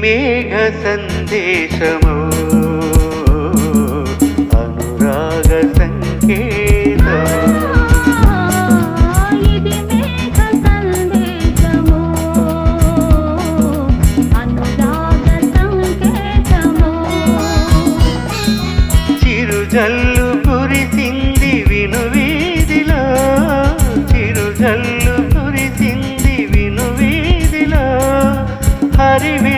మేఘ సందేశము. అనురాగ సంకేతము. చిరుజల్లు కురిసింది విను వీధిలో. చిరుజల్లు కురిసింది విను వీధిలో. హరివిల్లు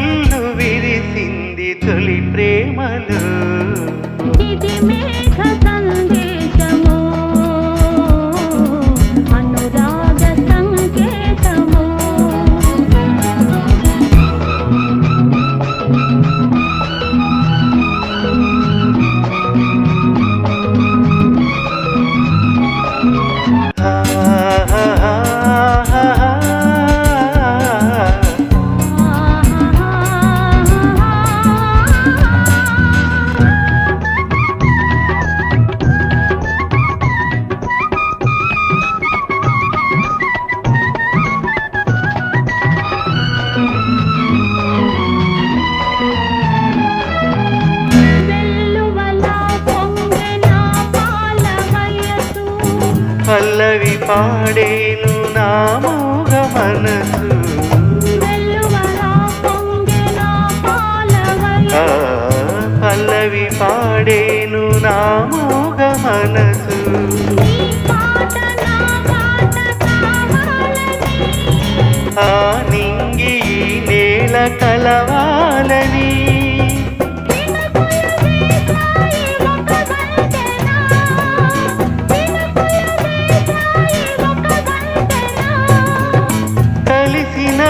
పాడేను నా మోగ మనసు.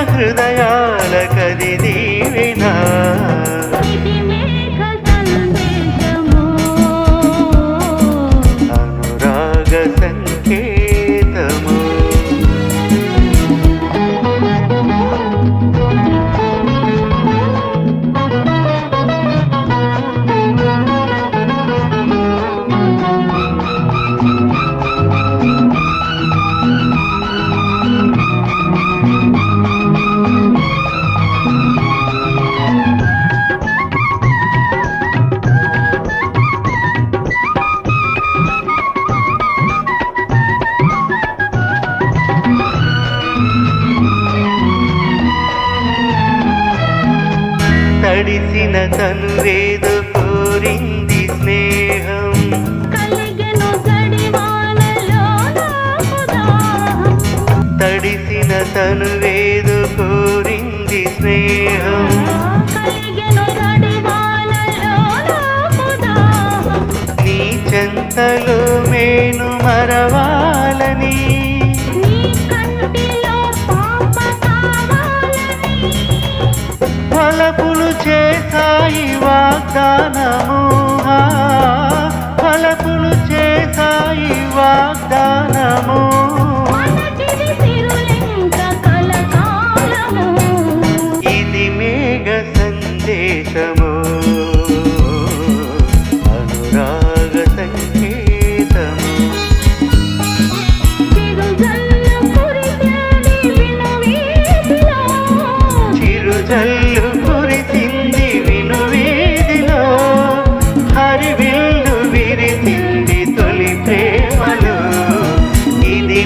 హృదయాల కది దీవినా. తడిసిన తనువేదు కోరింది స్నేహం. తడిసిన తనువేదు కోరింది స్నేహం. నీ చెంతలో మేను మరవాలని ఫలపులు చేశాయి వాగ్దానము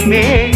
மேல்